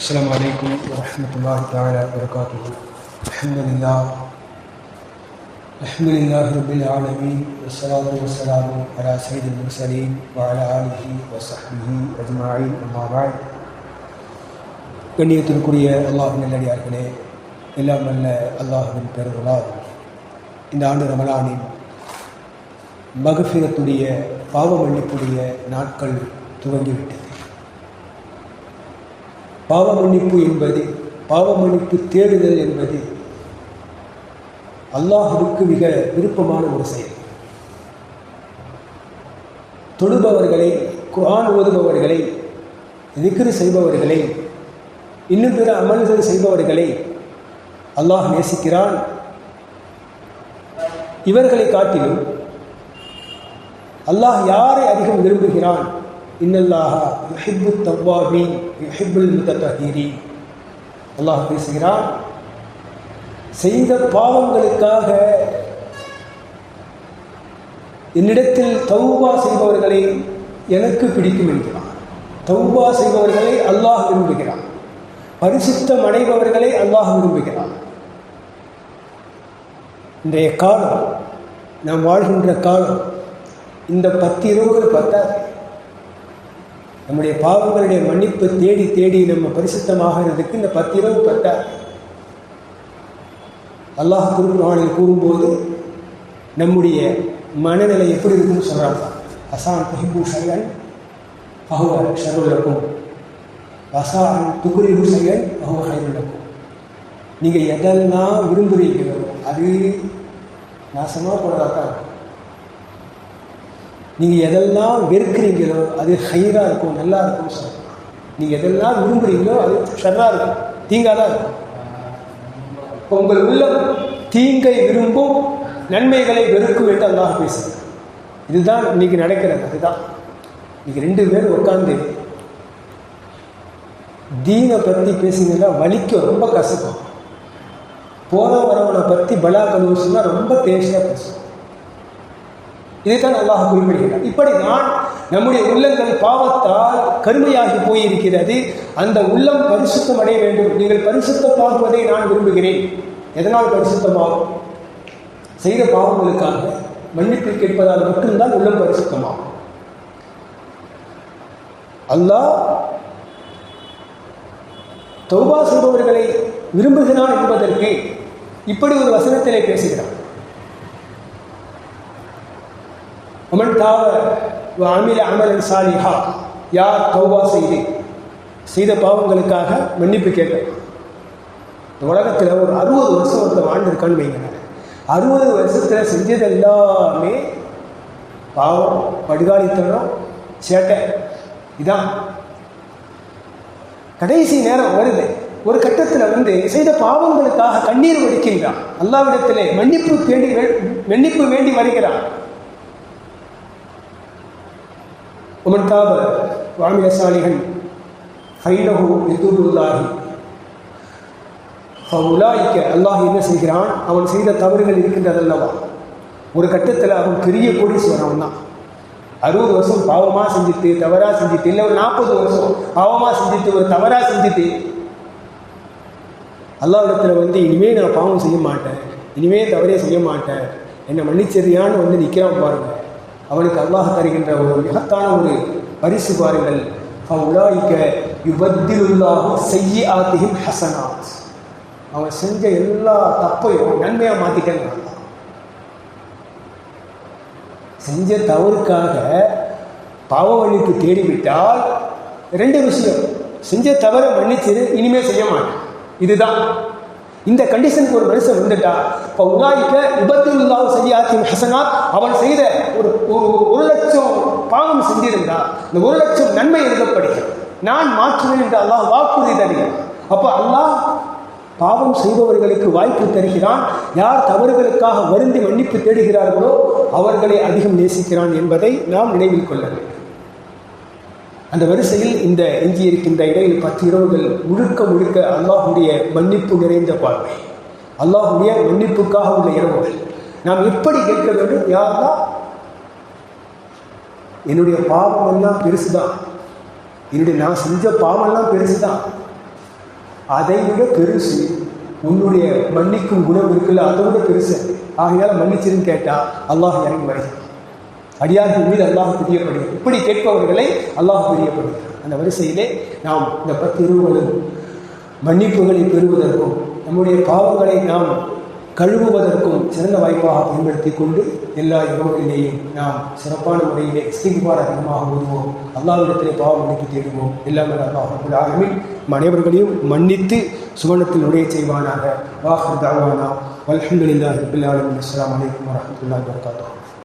السلام عليكم ورحمة الله تعالى وبركاته الحمد لله الحمد لله رب العالمين والصلاة والسلام على سيد المرسلين وعلى آله وصحبه أجمعين أما بعد கண்ணியத்திற்குரிய அல்லாஹ் நல்லடியார்களே எல்லாம் நல்ல அல்லாஹுவின் பெருகளால் இந்த ஆண்டு ரமலானின் மகஃபிரத்துடைய பாவ மன்னிப்புடைய நாட்கள் துவங்கிவிட்டது பாவ மன்னிப்பு என்பது பாவ மன்னிப்பு தேடுதல் என்பது அல்லாஹுக்கு மிக விருப்பமான ஒரு செயல். தொழுபவர்களை குரான் ஓதுபவர்களை திக்ரு செய்பவர்களை இன்னும் பிற அமல்கள் செய்பவர்களை அல்லாஹ் நேசிக்கிறான். இவர்களை காட்டிலும் அல்லாஹ் யாரை அதிகம் விரும்புகிறான்? இன்னல்லாஹா யுஹிப்பு தவ்வாபீன் யுஹிப்புல் முத்தஹீரி அல்லாஹ் பேசுகிறான் செய்த பாவங்களுக்காக என்னிடத்தில் தௌபா செய்பவர்களை எனக்கு பிடிக்கும் என்கிறான். தௌபா செய்பவர்களை அல்லாஹ் விரும்புகிறான். பரிசுத்தம் அடைபவர்களை அல்லாஹ் விரும்புகிறான். இன்றைய காலம் நாம் வாழ்கின்ற காலம் இந்த பத்து இரவுகள் பத்தாது. நம்முடைய பாவங்களுடைய மன்னிப்பு தேடி தேடி நம்ம பரிசுத்தமாகிறதுக்கு இந்த பத்து இரவு பத்தாது. அல்லாஹ் திருக்குறானில் கூறும்போது நம்முடைய மனநிலை எப்படி இருக்குன்னு சொல்கிறாங்க அசான் துஹிபு சையன் பகுவ ஷருலக்கும் அசான் துகுரிபு சையன் பகுவ நீங்கள் எதெல்லாம் விரும்புகிறீர்களோ அது நாசமாக போனதாக இருக்கும். நீங்கள் எதெல்லாம் வெறுக்கிறீங்களோ அது ஹைராக இருக்கும் நல்லா இருக்கும் சார். நீங்கள் எதெல்லாம் விரும்புகிறீங்களோ அது ஷர்ராக இருக்கும் தீங்காக தான் இருக்கும். உங்கள் உள்ளம் தீங்கை விரும்பும் நன்மைகளை வெறுக்கும் என்று அல்லாஹ் பேசுகிறார் இதுதான் இன்னைக்கு நடக்கிறது அதுதான். இன்னைக்கு ரெண்டு பேரும் உட்காந்து தீனை பற்றி பேசுங்கன்னா வலிக்க ரொம்ப கசக்கும். போன வரவனை பற்றி பலா கலூசுன்னா ரொம்ப டேஸ்டாக பேசும் இதைத்தான் அல்லாஹ் குறிப்பிடுகிறார் இப்படி நான் நம்முடைய உள்ளங்கள் பாவத்தால் கருமையாகி போயிருக்கிறது. அந்த உள்ளம் பரிசுத்தம் அடைய வேண்டும். நீங்கள் பரிசுத்தமாகுவதை நான் விரும்புகிறேன். எதனால் பரிசுத்தமாகும்? செய்த பாவங்களுக்காக. மன்னிப்பு கேட்பதால் மட்டும்தான் உள்ளம் பரிசுத்தமாகும். அல்லாஹ் தௌபா செய்பவர்களை விரும்புகிறான் என்பதற்கு இப்படி ஒரு வசனத்திலே பேசுகிறான். அமன் தாவ அமில அமலன் சாலிஹா யார் தௌபா செய்து செய்த பாவங்களுக்காக மன்னிப்பு கேட்க இந்த உலகத்தில் ஒரு அறுபது வருஷம் ஒருத்தர் வாழ்ந்திருக்கான்னு வைங்க அறுபது வருஷத்தில் செஞ்சது எல்லாமே பாவம் படுகாலித்தனம் சேட்டை. இதான். கடைசி நேரம் வருது. ஒரு கட்டத்தில் வந்து செய்த பாவங்களுக்காக கண்ணீர் வடிக்கின்றான் அல்லாவிடத்திலே மன்னிப்பு தேடி மன்னிப்பு வேண்டி வருகிறான். உமன் தாப வாமிய சாலிகன் ஃபைனஹு எதுல்லாஹி உலாய்க்க அல்லாஹ் என்ன செய்கிறான்? அவன் செய்த தவறுகள் இருக்கின்றதல்லவா? ஒரு கட்டத்தில் அவன் பெரிய கோடீஸ்வரன் தான். அறுபது வருஷம் பாவமாக செஞ்சுட்டு தவறாக செஞ்சுட்டு இல்லை ஒரு நாற்பது வருஷம் பாவமாக செஞ்சுட்டு ஒரு தவறாக செஞ்சுட்டு அல்லாவிடத்தில் வந்து இனிமேல் நான் பாவம் செய்ய மாட்டேன் இனிமேல் தவறே செய்ய மாட்டேன். என்னை மன்னிச்சரியான்னு வந்து நிற்கிறான் பாருங்கள் அவனுக்கு அல்லாஹ் தருகின்ற ஒரு மகத்தான ஒரு பரிசு பாருங்கள். உலாய்க்க யுபத்திலுள்ளாகும் செய்ய ஆத்தியும் ஹசனாத். அவன் செஞ்ச எல்லா தப்பையும் நன்மையாக மாற்றிட்டேன் செஞ்ச தவறுக்காக பாவ வழிக்கு தேடிவிட்டால் ரெண்டு விஷயம் செஞ்ச தவறை மன்னிச்சது இனிமேல் செய்ய மாட்டேன். இதுதான். இந்த கண்டிஷனுக்கு ஒரு மனுஷன் வந்துட்டா இப்போ உலாய்க்க விபத்துல்லாஹ் செய்யாத்தின் ஹசனாத் அவன் செய்த ஒரு ஒரு ஒரு லட்சம் பாவம் செஞ்சிருந்தா இந்த ஒரு லட்சம் நன்மை எழுதப்படுகிறது. நான் மாற்றுவேன் என்று அல்லாஹ் வாக்குறுதி தருகிறான். அப்போ அல்லாஹ் பாவம் செய்பவர்களுக்கு வாய்ப்பு தருகிறான். யார் தவறுகளுக்காக வருந்தி மன்னிப்பு தேடுகிறார்களோ அவர்களை அதிகம் நேசிக்கிறான் என்பதை நாம் நினைவில் கொள்ள வேண்டும். அந்த வரிசையில் இந்த எஞ்சி இருக்கின்ற இடையில் பத்து இரவுகள் முழுக்க முழுக்க அல்லாஹுடைய மன்னிப்பு நிறைந்த பார்வை. அல்லாஹுடைய மன்னிப்புக்காக உள்ள இரவுகள். நாம் எப்படி கேட்க வேண்டும்? யாரா என்னுடைய பாவம் எல்லாம் பெருசுதான். என்னுடைய நான் செஞ்ச பாவம்லாம் பெருசு பெருசுதான். அதை விட பெருசு உன்னுடைய மன்னிக்கும் குணம் இருக்குல்ல அதை விட பெருசு. ஆகையால் மன்னிச்சிருன்னு கேட்டால் அல்லாஹ் இறங்கி வருகிறான் அடியார்கள் மீது அல்லாஹ் பிரியப்படுகிறது இப்படி கேட்பவர்களை அல்லாஹ் பிரியப்படுகிறார் அந்த வரிசையிலே நாம் இந்த பத்து இருவர்களும் மன்னிப்புகளை பெறுவதற்கும் நம்முடைய பாவங்களை நாம் கழுவுவதற்கும் சிறந்த வாய்ப்பாக பயன்படுத்தி கொண்டு எல்லா இரவுகளிலேயும் நாம் சிறப்பான முறையிலே இஸ்திகுபார் அதிகமாக ஓதுவோம். அல்லாவிடத்திலே பாவம் மன்னிப்பு தேடுவோம். எல்லாமே அல்லாஹ் ஆகவே அனைவர்களையும் மன்னித்து சுவனத்தில் உடைய செய்வானாக. வாஹர் தாவானா வல்ஹம்துலில்லாஹி ரபில் ஆலமின். அஸ்ஸலாமு அலைக்கும் வரஹ்மத்துல்லாஹி